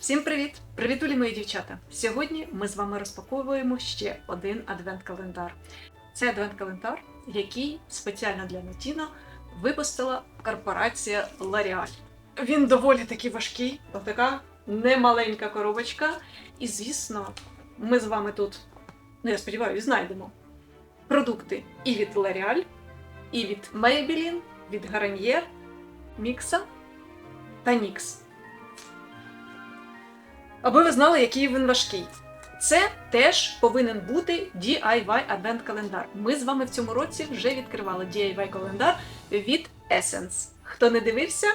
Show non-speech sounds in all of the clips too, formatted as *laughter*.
Всім привіт! Привітулі, мої дівчата! Сьогодні ми з вами розпаковуємо ще один адвент-календар. Це адвент-календар, який спеціально для Натіна випустила корпорація L'Oreal. Він доволі таки важкий, така немаленька коробочка. І, звісно, ми з вами тут, ну я сподіваюся, знайдемо продукти і від L'Oreal, і від Maybelline, від Garnier, Мікса та NYX. Аби ви знали, який він важкий. Це теж повинен бути DIY Advent календар. Ми з вами в цьому році вже відкривали DIY календар від Essence. Хто не дивився,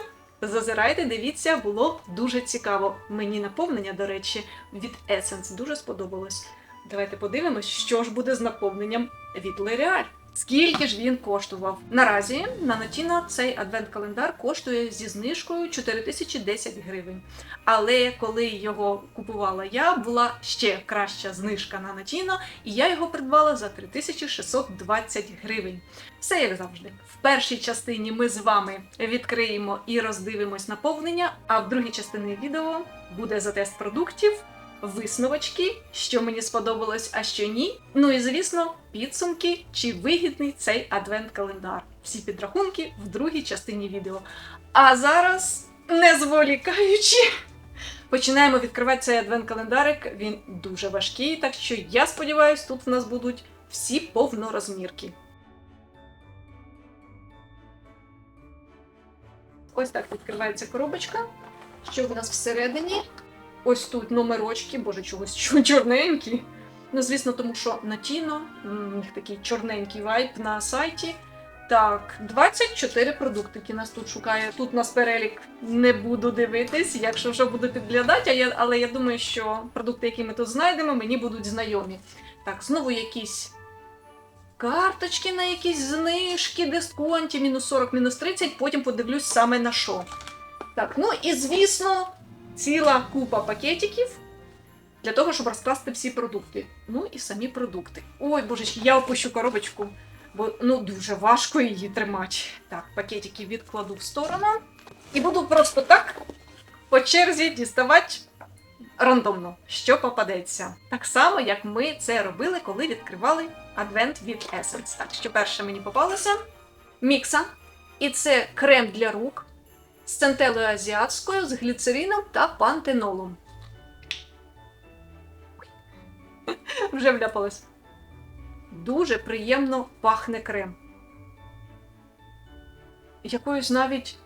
зазирайте, дивіться, було дуже цікаво. Мені наповнення, до речі, від Essence дуже сподобалось. Давайте подивимось, що ж буде з наповненням від L'Oreal. Скільки ж він коштував? Наразі на Натіна цей адвент-календар коштує зі знижкою 4010 гривень. Але коли його купувала я, була ще краща знижка на Натіно, і я його придбала за 3620 гривень. Все як завжди. В першій частині ми з вами відкриємо і роздивимось наповнення, а в другій частині відео буде за тест продуктів. Висновочки, що мені сподобалось, а що ні. Ну і звісно, підсумки, чи вигідний цей адвент-календар. Всі підрахунки в другій частині відео. А зараз, не зволікаючи, починаємо відкривати цей адвент-календарик. Він дуже важкий, так що я сподіваюся, тут в нас будуть всі повнорозмірки. Ось так відкривається коробочка. Що в нас всередині? Ось тут номерочки, боже, чогось чорненькі. Ну, звісно, тому що на Тіно, у них такий чорненький вайб на сайті. Так, 24 продуктики нас тут шукає. Тут нас перелік не буду дивитись, якщо вже буду підглядати, а я, але я думаю, що продукти, які ми тут знайдемо, мені будуть знайомі. Так, знову якісь карточки на якісь знижки, дисконті, мінус 40, мінус 30, потім подивлюсь саме на що. Так, ну і звісно, ціла купа пакетиків для того, щоб розкласти всі продукти. Ну і самі продукти. Ой, божечки, я опущу коробочку, бо ну дуже важко її тримати. Так, пакетики відкладу в сторону. І буду просто так по черзі діставати рандомно, що попадеться. Так само, як ми це робили, коли відкривали адвент від Essence. Так, що перше мені попалося мікса. І це крем для рук з центелою азіатською, з гліцерином та пантенолом. Вже вляпалась. Дуже приємно пахне крем. Якоюсь навіть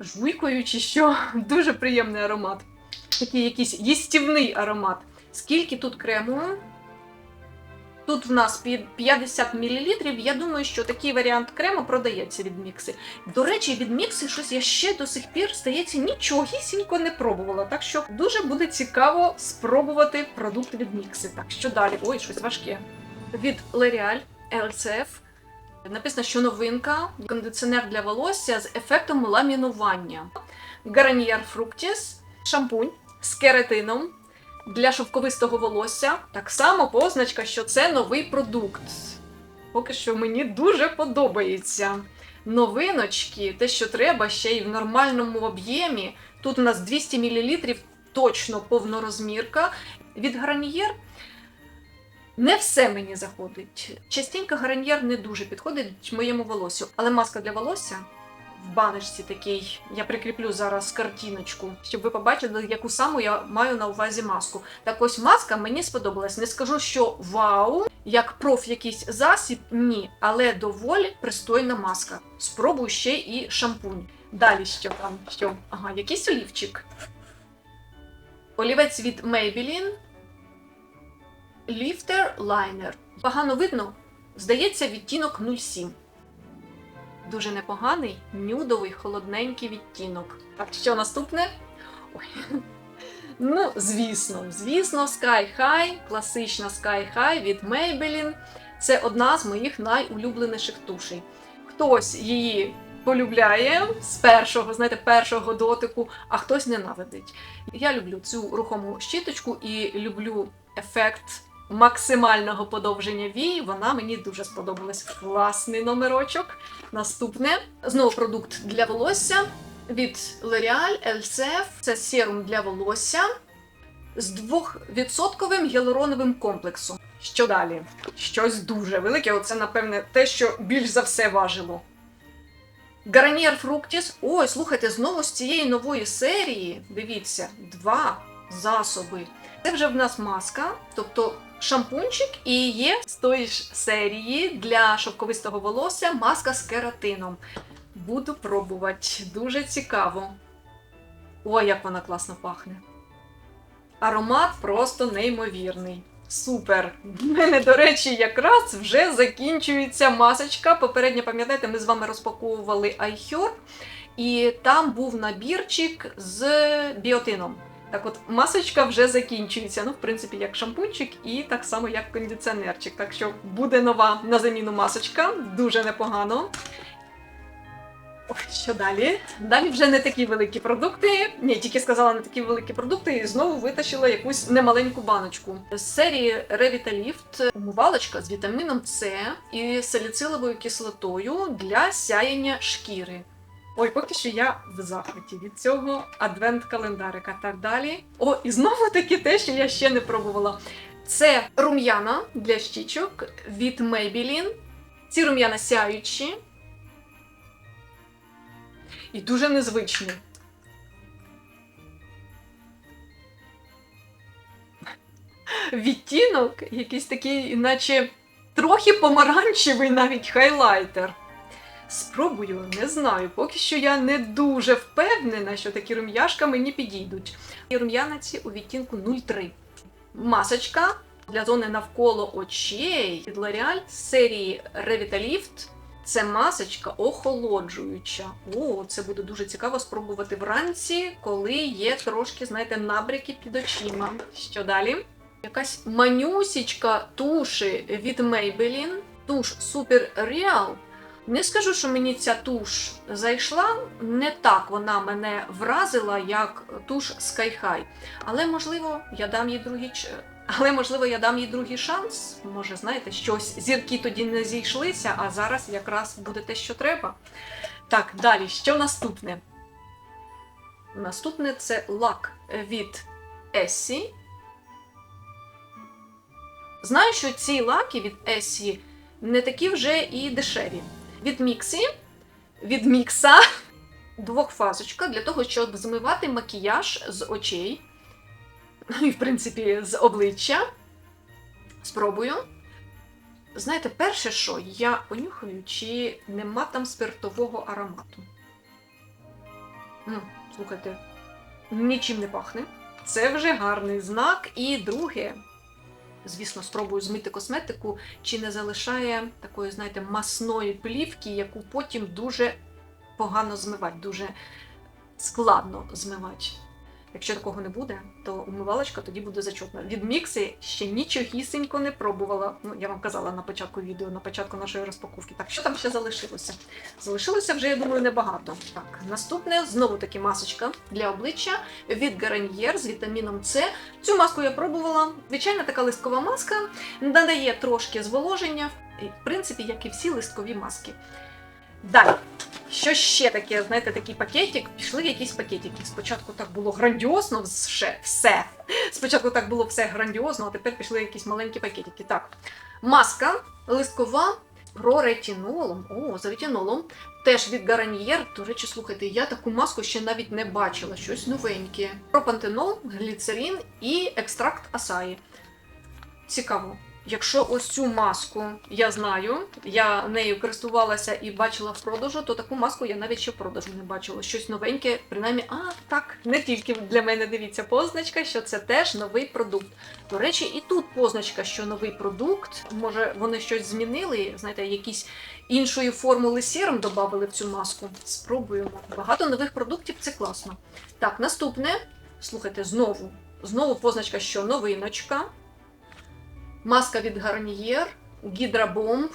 жуйкою чи що. Дуже приємний аромат. Такий якийсь їстівний аромат. Скільки тут крему? Тут в нас 50 мл. Я думаю, що такий варіант крему продається від мікси. До речі, від мікси щось я ще до сих пір, здається, нічогісінько не пробувала. Так що дуже буде цікаво спробувати продукт від мікси. Так що далі? Ой, щось важке. Від L'Oreal LCF написано, що новинка кондиціонер для волосся з ефектом ламінування. Garnier Fructis, шампунь з кератином для шовковистого волосся. Так само позначка, що це новий продукт. Поки що мені дуже подобається. Новиночки, те, що треба, ще й в нормальному об'ємі. Тут у нас 200 мл, точно повнорозмірка. Від Гарнієр не все мені заходить. Частенько Гарнієр не дуже підходить моєму волосю, але маска для волосся в баночці такий. Я прикріплю зараз картиночку, щоб ви побачили, яку саму я маю на увазі маску. Так ось маска мені сподобалась. Не скажу, що вау, як проф якийсь засіб, ні, але доволі пристойна маска. Спробую ще і шампунь. Далі що там? Що? Ага, якийсь олівчик. Олівець від Maybelline. Lifter Liner. Погано видно, здається, відтінок 07. Дуже непоганий, нюдовий, холодненький відтінок. Так, що наступне? Ой. *laughs* Ну, звісно, звісно, Sky High, класична Sky High від Maybelline. Це одна з моїх найулюбленіших тушей. Хтось її полюбляє з першого, знаєте, першого дотику, а хтось ненавидить. Я люблю цю рухому щіточку і люблю ефект максимального подовження вій. Вона мені дуже сподобалась. Класний номерочок. Наступне знову продукт для волосся. від L'Oreal LCF. Це серум для волосся з 2% гіалуроновим комплексом. Що далі? Щось дуже велике. Оце, напевне, те, що більш за все важило. Гарнієр Фруктіс. Ой, слухайте, знову з цієї нової серії. Дивіться, два засоби. Це вже в нас маска, тобто шампунчик, і є з тої ж серії для шовковистого волосся маска з кератином. Буду пробувати. Дуже цікаво. Ой, як вона класно пахне. Аромат просто неймовірний. Супер! У мене, до речі, якраз вже закінчується масочка. Попередньо, пам'ятаєте, ми з вами розпаковували iHerb, і там був набірчик з біотином. Так от, масочка вже закінчується. Ну, в принципі, як шампунчик, і так само, як кондиціонерчик. Так що буде нова на заміну масочка, дуже непогано. Ой, що далі? Далі вже не такі великі продукти. Ні, тільки сказала не такі великі продукти, і знову витащила якусь немаленьку баночку. З серії Revitalift умивалочка з вітаміном С і саліциловою кислотою для сяєння шкіри. Ой, поки що я в захваті від цього адвент-календарика. Так далі. О, і знову таки те, що я ще не пробувала. Це рум'яна для щічок від Maybelline. Ці рум'яна сяючі. І дуже незвичні. Відтінок якийсь такий, наче трохи помаранчевий навіть хайлайтер. Спробую, не знаю. Поки що я не дуже впевнена, що такі рум'яшка мені підійдуть. І рум'яна ці у відтінку 03. Масочка для зони навколо очей від L'Oreal з серії Revitalift. Це масочка охолоджуюча. О, це буде дуже цікаво спробувати вранці, коли є трошки, знаєте, набряки під очима. Що далі? Якась манюсічка туші від Maybelline. Туш Super Real. Не скажу, що мені ця туш зайшла. Не так вона мене вразила, як туш Sky High. Але можливо, я дам їй другий але можливо я дам їй другий шанс. Може, знаєте, щось зірки тоді не зійшлися, а зараз якраз буде те, що треба. Так, далі, що наступне? Наступне це лак від Essie. Знаю, що ці лаки від Essie не такі вже і дешеві. Від Міксі, від Мікса двохфазочка для того, щоб змивати макіяж з очей. Ну і, в принципі, з обличчя. Спробую. Знаєте, перше, що я понюхаю, чи нема там спиртового аромату. М, слухайте, нічим не пахне. Це вже гарний знак. І друге, звісно, спробую змити косметику, чи не залишає такої, знаєте, масної плівки, яку потім дуже погано змивати, дуже складно змивати. Якщо такого не буде, то умивалочка тоді буде зачетна. Від мікси ще нічогісінько не пробувала. Ну, я вам казала на початку відео, на початку нашої розпаковки. Так, що там ще залишилося? Залишилося вже, я думаю, небагато. Так, наступне знову таки масочка для обличчя від Garnier з вітаміном С. Цю маску я пробувала. Звичайна така листкова маска, надає трошки зволоження, в принципі, як і всі листкові маски. Далі. Що ще таке, знаєте, такий пакетик? Пішли в якісь пакетики. Спочатку так було грандіозно, все. Спочатку так було все грандіозно, а тепер пішли якісь маленькі пакетики. Так. Маска листкова про ретінолом. О, за ретінолом. Теж від Гараньєр. До речі, слухайте, я таку маску ще навіть не бачила. Щось новеньке. Пропантенол, гліцерин і екстракт асаї. Цікаво. Якщо ось цю маску я знаю, я нею користувалася і бачила в продажу, то таку маску я навіть ще в продажу не бачила. Щось новеньке, принаймні, а так, не тільки для мене дивіться позначка, що це теж новий продукт. До речі, і тут позначка, що новий продукт. Може, вони щось змінили, знаєте, якісь іншої формули сіром додали в цю маску. Спробуємо. Багато нових продуктів це класно. Так, наступне. Слухайте, знову. Знову позначка, що новиночка. Маска від Garnier, Гідрабомб,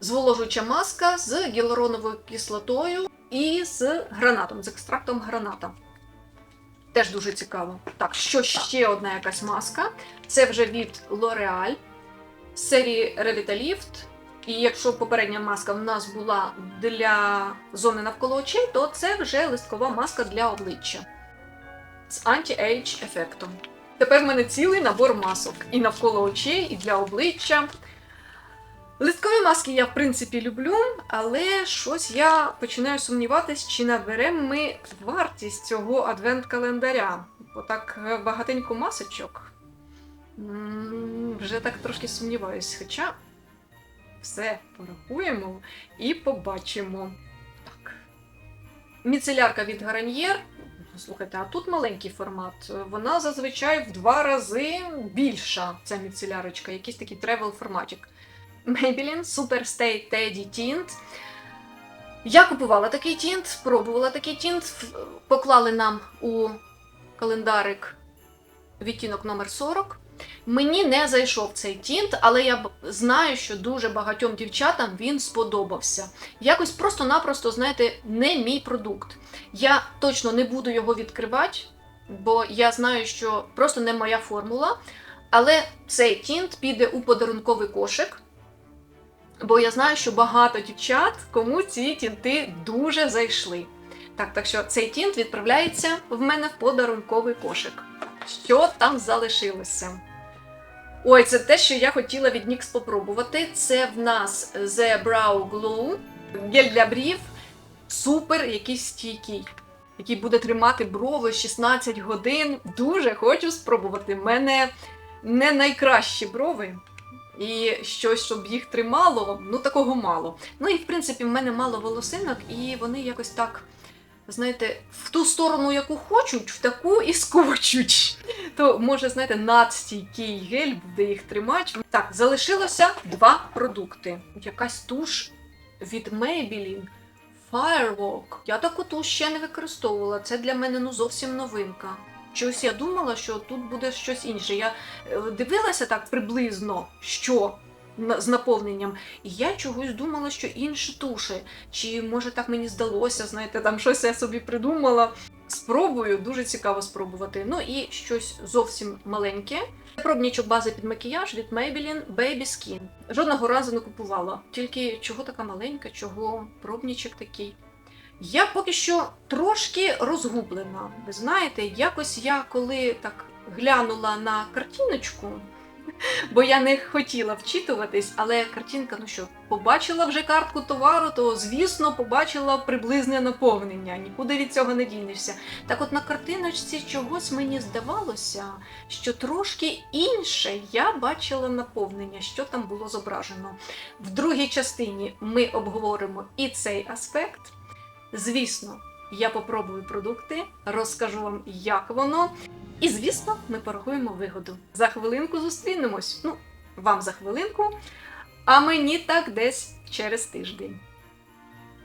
зволожуюча маска з гіалуроновою кислотою і з гранатом, з екстрактом граната. Теж дуже цікаво. Так, що ще одна якась маска. Це вже від L'Oreal серії Revitalift. І якщо попередня маска в нас була для зони навколо очей, то це вже листкова маска для обличчя з анті-ейдж ефектом. Тепер в мене цілий набор масок і навколо очей, і для обличчя. Листкові маски я в принципі люблю, але щось я починаю сумніватись, чи наберемо ми вартість цього адвент-календаря. Бо так е, багатенько масочок. Вже так трошки сумніваюсь. Хоча все порахуємо і побачимо. Так. Міцелярка від Гараньєр. Слухайте, а тут маленький формат. Вона зазвичай в два рази більша, ця міцелярочка, якийсь такий тревел форматик. Maybelline Super Stay Teddy Tint. Я купувала такий тінт, спробувала такий тінт. Поклали нам у календарик відтінок номер 40. Мені не зайшов цей тінт, але я знаю, що дуже багатьом дівчатам він сподобався. Якось просто-напросто, знаєте, не мій продукт. Я точно не буду його відкривати, бо я знаю, що просто не моя формула. Але цей тінт піде у подарунковий кошик. Бо я знаю, що багато дівчат, кому ці тінти дуже зайшли. Так, так що цей тінт відправляється в мене в подарунковий кошик. Що там залишилося? Ой, це те, що я хотіла від NYX попробувати. Це в нас The Brow Glue, гель для брів, супер якийсь стійкий, який буде тримати брови 16 годин. Дуже хочу спробувати. В мене не найкращі брови. І щось, щоб їх тримало, ну такого мало. Ну і в принципі, в мене мало волосинок, і вони якось так, знаєте, в ту сторону, яку хочуть, в таку і скочуть. То може, знаєте, надстійкий гель буде їх тримати. Так, залишилося два продукти. Якась туш від Maybelline Firewalk. Я таку туш ще не використовувала. Це для мене ну зовсім новинка. Щось я думала, що тут буде щось інше. Я е, дивилася так приблизно, що з наповненням, і я чогось думала, що інші туші. Чи може так мені здалося, знаєте, там щось я собі придумала. Спробую, дуже цікаво спробувати. Ну і щось зовсім маленьке. Пробнічок бази під макіяж від Maybelline Baby Skin. Жодного разу не купувала. Тільки чого така маленька, чого пробнічок такий. Я поки що трошки розгублена. Ви знаєте, якось я коли так глянула на картиночку, *laughs* бо я не хотіла вчитуватись, але картинка, ну що, побачила вже картку товару, то звісно побачила приблизне наповнення. Нікуди від цього не дінешся. Так от на картиночці чогось мені здавалося, що трошки інше я бачила наповнення, що там було зображено. В другій частині ми обговоримо і цей аспект. Звісно, я попробую продукти, розкажу вам, як воно. І, звісно, ми порахуємо вигоду. За хвилинку зустрінемось. Ну, вам за хвилинку, а мені так десь через тиждень.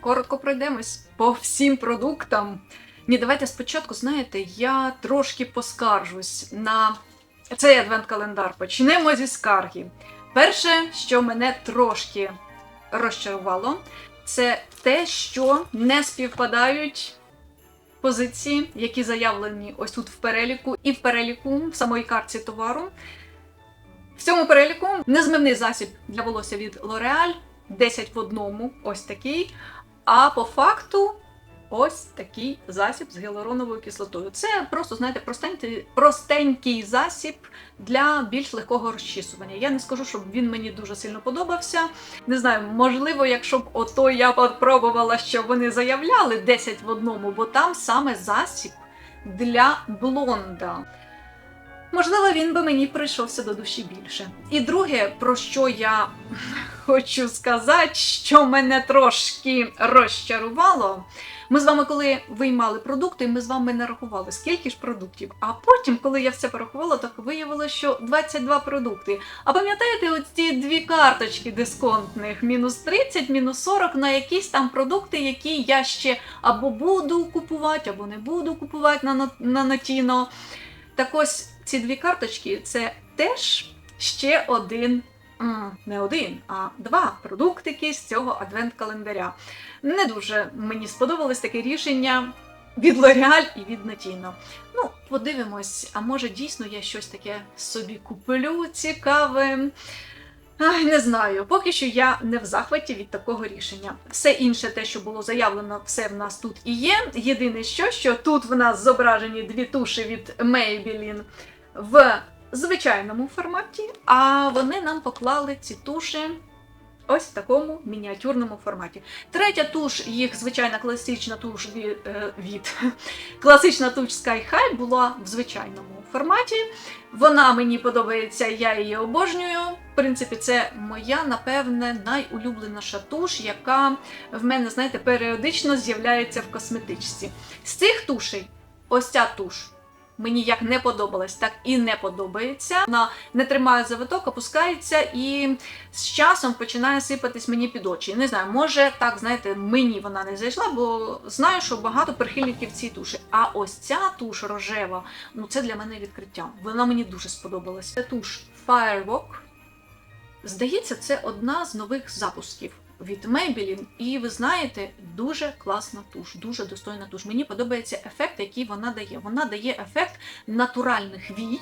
Коротко пройдемось по всім продуктам. Ні, давайте спочатку, знаєте, я трошки поскаржусь на цей адвент-календар. Почнемо зі скарги. Перше, що мене трошки розчарувало, це те, що не співпадають позиції, які заявлені ось тут в переліку, і в переліку в самої картці товару. В цьому переліку незмивний засіб для волосся від L'Oreal 10 в одному, ось такий. А по факту ось такий засіб з гіалуроновою кислотою. Це просто, знаєте, простенький, простенький засіб для більш легкого розчісування. Я не скажу, щоб він мені дуже сильно подобався. Не знаю, можливо, якщо б ото я пробувала, що вони заявляли 10 в одному, бо там саме засіб для блонда. Можливо, він би мені прийшовся до душі більше. І друге, про що я *laughs* хочу сказати, що мене трошки розчарувало. Ми з вами, коли виймали продукти, ми з вами не рахували, скільки ж продуктів. А потім, коли я все порахувала, так виявилося, що 22 продукти. А пам'ятаєте, от ці дві карточки дисконтних: мінус 30, мінус 40 на якісь там продукти, які я ще або буду купувати, або не буду купувати на, на Нотіно. Так ось ці дві карточки це теж ще один. Не один, а два продуктики з цього адвент-календаря. Не дуже мені сподобалось таке рішення від L'Oreal і від Notino. Ну, подивимось, а може дійсно я щось таке собі куплю цікаве. Ай, не знаю. Поки що я не в захваті від такого рішення. Все інше, те, що було заявлено, все в нас тут і є. Єдине, що, що тут в нас зображені дві туші від Maybelline в звичайному форматі, а вони нам поклали ці туші. Ось в такому мініатюрному форматі. Третя туш, їх звичайна класична туш від, е, від *laughs* класична туш Sky High була в звичайному форматі. Вона мені подобається, я її обожнюю. В принципі, це моя, напевне, найулюбленіша туш, яка в мене, знаєте, періодично з'являється в косметичці. З цих тушей, ось ця туш. Мені як не подобалась, так і не подобається. Вона не тримає завиток, опускається і з часом починає сипатись мені під очі. Не знаю, може так, знаєте, мені вона не зайшла, бо знаю, що багато прихильників цієї туші. А ось ця туш рожева, ну це для мене відкриття. Вона мені дуже сподобалась. Це туш Firewalk. Здається, це одна з нових запусків від Maybelline. І ви знаєте, дуже класна туш, дуже достойна туш. Мені подобається ефект, який вона дає. Вона дає ефект натуральних вій.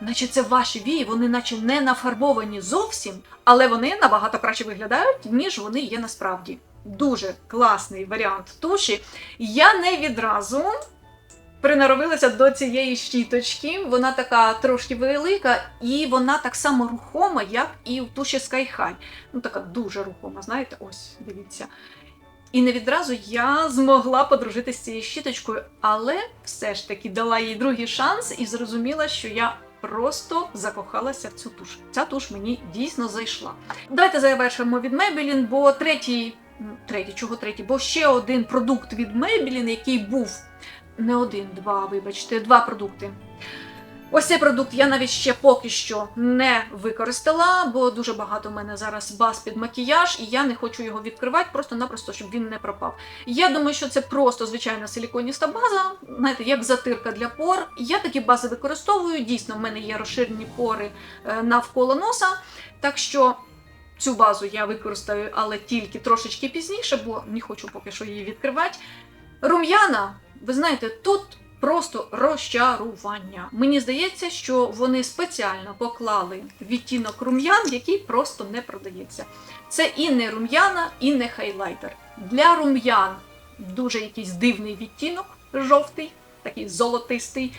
Наче це ваші вії, вони наче не нафарбовані зовсім, але вони набагато краще виглядають, ніж вони є насправді. Дуже класний варіант туші. Я не відразу приноровилася до цієї щіточки. Вона така трошки велика, і вона так само рухома, як і в туші Sky. Ну, така дуже рухома, знаєте, ось, дивіться. І не відразу я змогла подружитися з цією щіточкою, але все ж таки дала їй другий шанс і зрозуміла, що я просто закохалася в цю туш. Ця туш мені дійсно зайшла. Давайте завершимо від Maybelline, бо третій, третій, чого третій, бо ще один продукт від Maybelline, який був не один, два, вибачте, два продукти. Ось цей продукт я навіть ще поки що не використала, бо дуже багато в мене зараз баз під макіяж, і я не хочу його відкривати, просто-напросто, щоб він не пропав. Я думаю, що це просто звичайна силіконіста база, знаєте, як затирка для пор. Я такі бази використовую. Дійсно, в мене є розширені пори е, навколо носа. Так що цю базу я використаю, але тільки трошечки пізніше, бо не хочу поки що її відкривати. Рум'яна, ви знаєте, тут просто розчарування. Мені здається, що вони спеціально поклали відтінок рум'ян, який просто не продається. Це і не рум'яна, і не хайлайтер. Для рум'ян дуже якийсь дивний відтінок, жовтий, такий золотистий.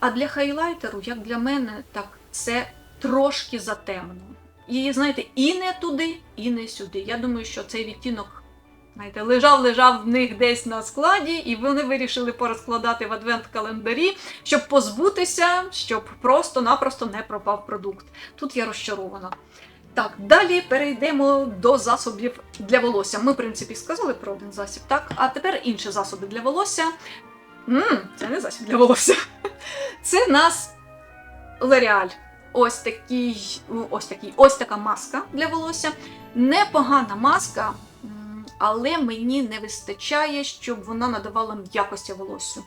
А для хайлайтеру, як для мене, так це трошки затемно. І знаєте, і не туди, і не сюди. Я думаю, що цей відтінок Знаєте, лежав, лежав в них десь на складі, і вони вирішили порозкладати в адвент-календарі, щоб позбутися, щоб просто-напросто не пропав продукт. Тут я розчарована. Так, далі перейдемо до засобів для волосся. Ми, в принципі, сказали про один засіб, так? А тепер інші засоби для волосся. Ммм, це не засіб для волосся. *laughs* Це нас L'Oreal. Ось такий, ось такий, ось така маска для волосся. Непогана маска. Але мені не вистачає, щоб вона надавала якості волоссю.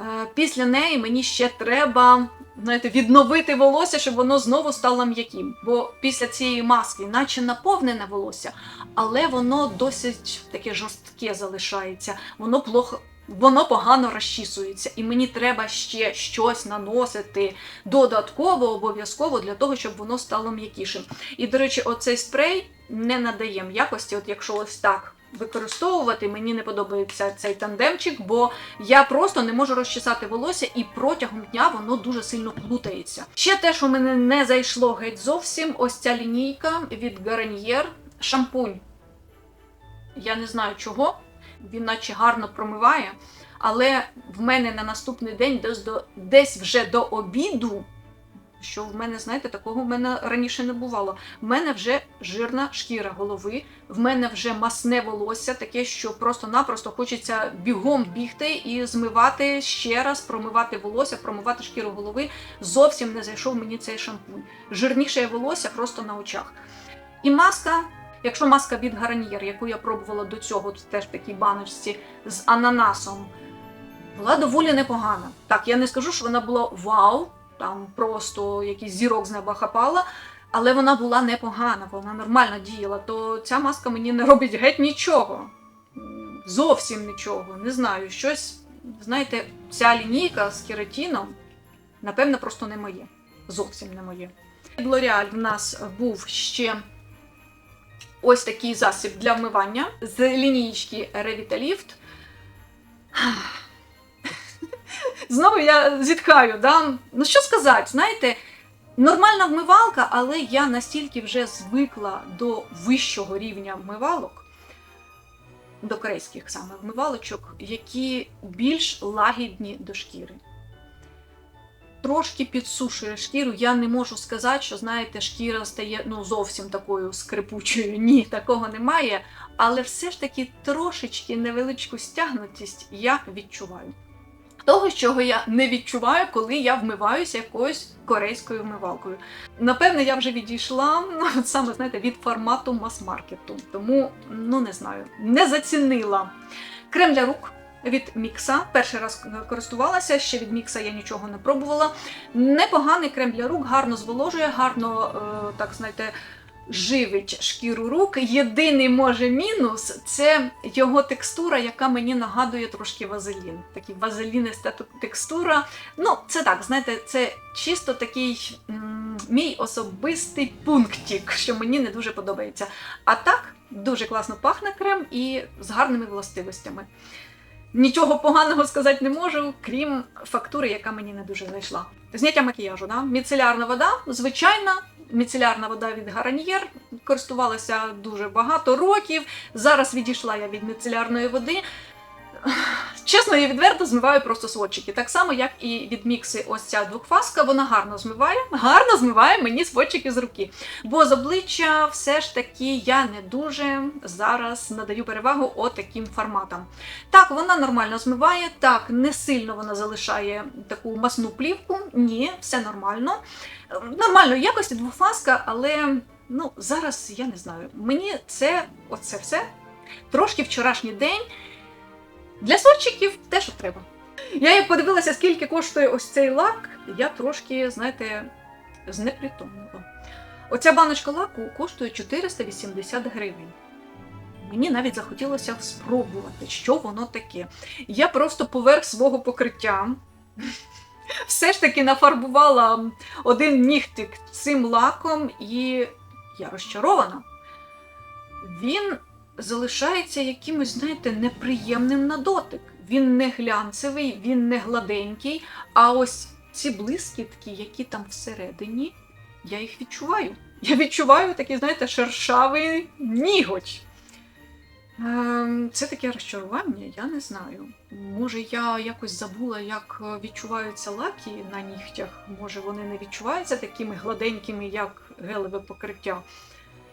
Е, Після неї мені ще треба знаєте, відновити волосся, щоб воно знову стало м'яким. Бо після цієї маски, наче наповнене волосся, але воно досить таке жорстке залишається. Воно плохо. Воно погано розчісується, і мені треба ще щось наносити додатково, обов'язково для того, щоб воно стало м'якішим. І, до речі, оцей спрей не надає якості, от якщо ось так використовувати, мені не подобається цей тандемчик, бо я просто не можу розчесати волосся, і протягом дня воно дуже сильно плутається. Ще те, що мене не зайшло геть зовсім, ось ця лінійка від Garnier, шампунь. Я не знаю чого, він наче гарно промиває, але в мене на наступний день десь, до, десь вже до обіду. Що в мене, знаєте, такого в мене раніше не бувало. В мене вже жирна шкіра голови, в мене вже масне волосся, таке, що просто-напросто хочеться бігом бігти і змивати ще раз, промивати волосся, промивати шкіру голови. Зовсім не зайшов мені цей шампунь. Жирніше волосся просто на очах. І маска, якщо маска від Гарнієр, яку я пробувала до цього, теж в такій баночці з ананасом, була доволі непогана. Так, я не скажу, що вона була вау там просто якийсь зірок з неба хапала, але вона була непогана, вона нормально діяла. То ця маска мені не робить геть нічого. Зовсім нічого. Не знаю, щось, знаєте, ця лінійка з кератином, напевно, просто не моє. Зовсім не моє. Від L'Oreal в нас був ще ось такий засіб для вмивання з лінійки Revitalift. *laughs* Знову я зітхаю, да? Ну що сказати, знаєте, нормальна вмивалка, але я настільки вже звикла до вищого рівня вмивалок, до корейських саме вмивалочок, які більш лагідні до шкіри. Трошки підсушує шкіру. Я не можу сказати, що знаєте, шкіра стає ну зовсім такою скрипучою. *laughs* Ні, такого немає. Але все ж таки трошечки невеличку стягнутість я відчуваю. Того, чого я не відчуваю, коли я вмиваюся якоюсь корейською вмивалкою. Напевне, я вже відійшла ну, саме знаєте, від формату мас-маркету. Тому ну не знаю, не зацінила. Крем для рук від Мікса. Перший раз користувалася, ще від Мікса я нічого не пробувала. Непоганий крем для рук, гарно зволожує, гарно, е, так знаєте, живить шкіру рук. Єдиний може мінус це його текстура, яка мені нагадує трошки вазелін. Такий вазеліниста текстура. Ну, це так, знаєте, це чисто такий м, мій особистий пунктик, що мені не дуже подобається. А так, дуже класно пахне крем і з гарними властивостями. Нічого поганого сказати не можу, крім фактури, яка мені не дуже зайшла. Зняття макіяжу, да? міцелярна вода, звичайна. Міцелярна вода від Гараньєр користувалася дуже багато років. Зараз відійшла я від міцелярної води. Чесно і відверто змиваю просто сводчики. Так само, як і від мікси ось ця двохфаска, вона гарно змиває, гарно змиває мені сводчики з руки. Бо з обличчя все ж таки я не дуже зараз надаю перевагу отаким форматам. Так, вона нормально змиває, так, не сильно вона залишає таку масну плівку. Ні, все нормально. Нормально якості двофаска, але ну, зараз я не знаю. Мені це оце все трошки вчорашній день. Для сорчиків те, що треба. Я як подивилася, скільки коштує ось цей лак, я трошки, знаєте, знепритомніла. Оця баночка лаку коштує 480 гривень. Мені навіть захотілося спробувати, що воно таке. Я просто поверх свого покриття все ж таки нафарбувала один нігтик цим лаком, і я розчарована. Він залишається якимось, знаєте, неприємним на дотик. Він не глянцевий, він не гладенький, а ось ці блискітки, які там всередині, я їх відчуваю. Я відчуваю такий, знаєте, шершавий ніготь. Ем, Це таке розчарування, я не знаю. Може, я якось забула, як е, відчуваються лаки на нігтях. Може, вони не відчуваються такими гладенькими, як гелеве покриття.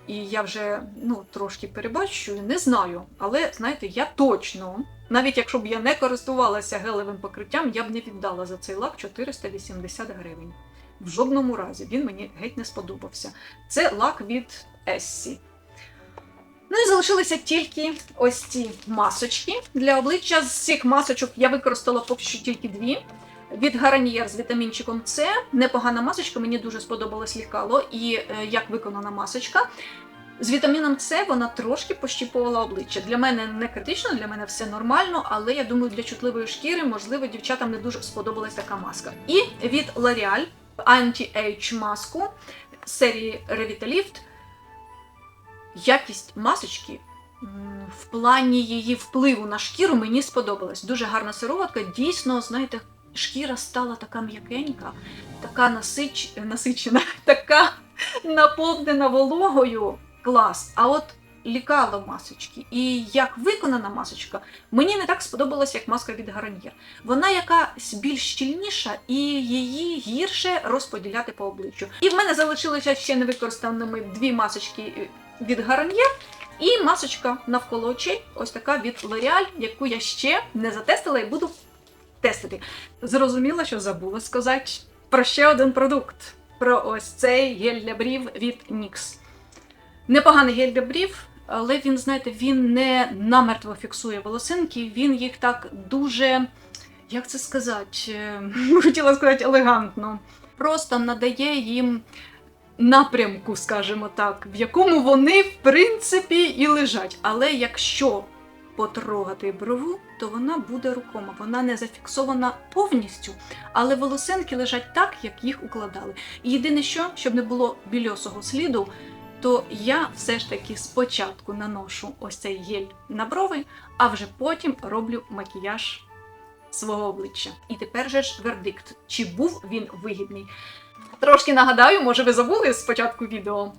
І я вже ну, трошки перебачую, не знаю. Але знаєте, я точно, навіть якщо б я не користувалася гелевим покриттям, я б не віддала за цей лак 480 гривень. В жодному разі він мені геть не сподобався. Це лак від Essy. Ну і залишилися тільки ось ці масочки для обличчя. З цих масочок я використала поки що тільки дві. Від Гаранієр з вітамінчиком С. Непогана масочка, мені дуже сподобалось лікало і е, як виконана масочка. З вітаміном С вона трошки пощіпувала обличчя. Для мене не критично, для мене все нормально, але я думаю, для чутливої шкіри, можливо, дівчатам не дуже сподобалась така маска. І від L'Oreal Anti-Age маску серії Revitalift. Якість масочки в плані її впливу на шкіру мені сподобалась. Дуже гарна сироватка. Дійсно, знаєте, шкіра стала така м'якенька, така насич... насичена, *laughs* така наповнена вологою. Клас. А от лікало масочки і як виконана масочка, мені не так сподобалась, як маска від Гараньєр. Вона якась більш щільніша і її гірше розподіляти по обличчю. І в мене залишилися ще невикористаними дві масочки від Гараньєр. І масочка навколо очей, ось така від L'Oreal, яку я ще не затестила і буду тестити. Зрозуміла, що забула сказати про ще один продукт: про ось цей гель для брів від NYX. Непоганий гель для брів, але він, знаєте, він не намертво фіксує волосинки, він їх так дуже, як це сказати, е, *laughs* хотіла сказати елегантно. Просто надає їм напрямку, скажімо так, в якому вони, в принципі, і лежать. Але якщо потрогати брову, то вона буде рукома. Вона не зафіксована повністю, але волосинки лежать так, як їх укладали. І єдине, що, щоб не було більосого сліду, то я все ж таки спочатку наношу ось цей гель на брови, а вже потім роблю макіяж свого обличчя. І тепер же ж вердикт, чи був він вигідний. Трошки нагадаю, може ви забули з початку відео.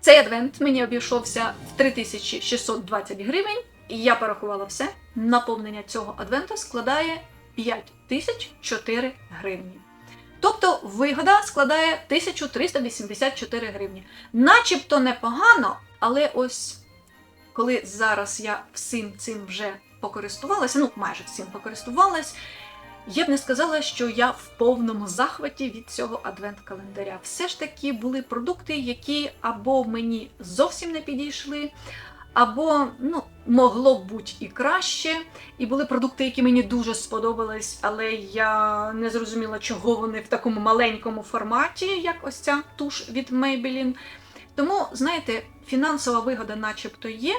Цей адвент мені обійшовся в 3620 гривень, і я порахувала все. Наповнення цього адвенту складає 5004 гривні. Тобто вигода складає 1384 гривні. Начебто непогано, але ось коли зараз я всім цим вже покористувалася, ну майже всім покористувалась, я б не сказала, що я в повному захваті від цього адвент-календаря. Все ж таки були продукти, які або мені зовсім не підійшли, або ну, могло б бути і краще. І були продукти, які мені дуже сподобались, але я не зрозуміла, чого вони в такому маленькому форматі, як ось ця туш від Maybelline. Тому, знаєте, фінансова вигода начебто є.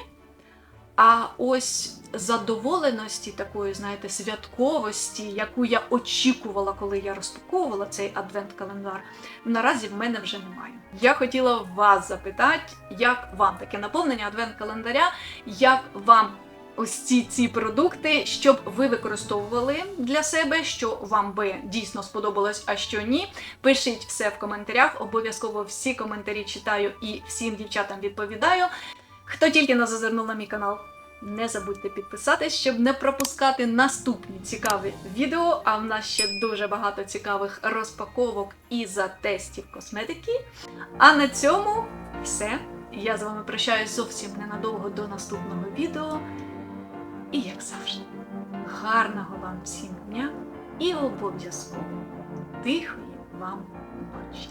А ось задоволеності такої, знаєте, святковості, яку я очікувала, коли я розпаковувала цей адвент-календар, наразі в мене вже немає. Я хотіла вас запитати, як вам таке наповнення адвент-календаря, як вам ось ці, ці продукти, щоб ви використовували для себе, що вам би дійсно сподобалось, а що ні. Пишіть все в коментарях. Обов'язково всі коментарі читаю і всім дівчатам відповідаю. Хто тільки не зазирнув на мій канал, не забудьте підписатись, щоб не пропускати наступні цікаві відео. А в нас ще дуже багато цікавих розпаковок і затестів косметики. А на цьому все. Я з вами прощаюсь зовсім ненадовго до наступного відео. І як завжди, гарного вам всім дня і обов'язково тихої вам ночі.